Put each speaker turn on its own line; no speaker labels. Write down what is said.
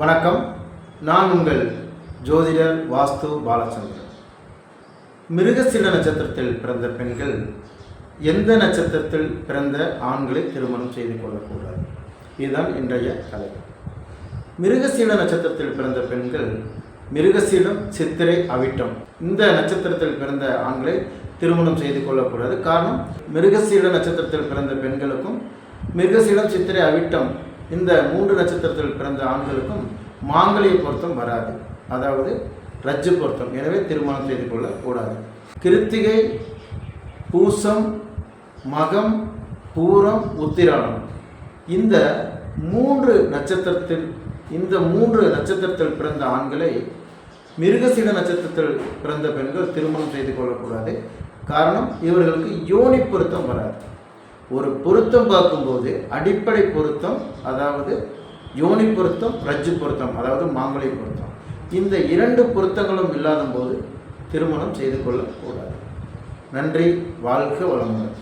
வணக்கம். நான் உங்கள் ஜோதிடர் வாஸ்து பாலச்சந்திரன். மிருகசீல நட்சத்திரத்தில் பிறந்த பெண்கள் எந்த நட்சத்திரத்தில் பிறந்த ஆண்களை திருமணம் செய்து கொள்ளக்கூடாது? இதுதான் இன்றைய தலைப்பு. மிருகசீல நட்சத்திரத்தில் பிறந்த பெண்கள் மிருகசீலம் சித்திரை அவிட்டம் இந்த நட்சத்திரத்தில் பிறந்த ஆண்களை திருமணம் செய்து கொள்ளக்கூடாது. காரணம் மிருகசீல நட்சத்திரத்தில் பிறந்த பெண்களுக்கும் மிருகசீலம் சித்திரை அவிட்டம் இந்த மூன்று நட்சத்திரத்தில் பிறந்த ஆண்களுக்கும் மாங்கலிய பொருத்தம் வராது. அதாவது ரஜ்ஜு பொருத்தம். எனவே திருமணம் செய்து கொள்ளக்கூடாது. கிருத்திகை பூசம் மகம் பூரம் உத்திராடம். இந்த மூன்று நட்சத்திரத்தில் இந்த மூன்று நட்சத்திரத்தில் பிறந்த ஆண்களை மிருகசீன நட்சத்திரத்தில் பிறந்த பெண்கள் திருமணம் செய்து கொள்ளக்கூடாது. காரணம் இவர்களுக்கு யோனி பொருத்தம் வராது. ஒரு பொருத்தம் பார்க்கும்போது அடிப்படை பொருத்தம் அதாவது யோனி பொருத்தம் ரஜ்ஜு பொருத்தம் அதாவது மாங்கலி பொருத்தம். இந்த இரண்டு பொருத்தங்களும் இல்லாத போது திருமணம் செய்து கொள்ளக்கூடாது நன்றி வாழ்க வளமுடன்.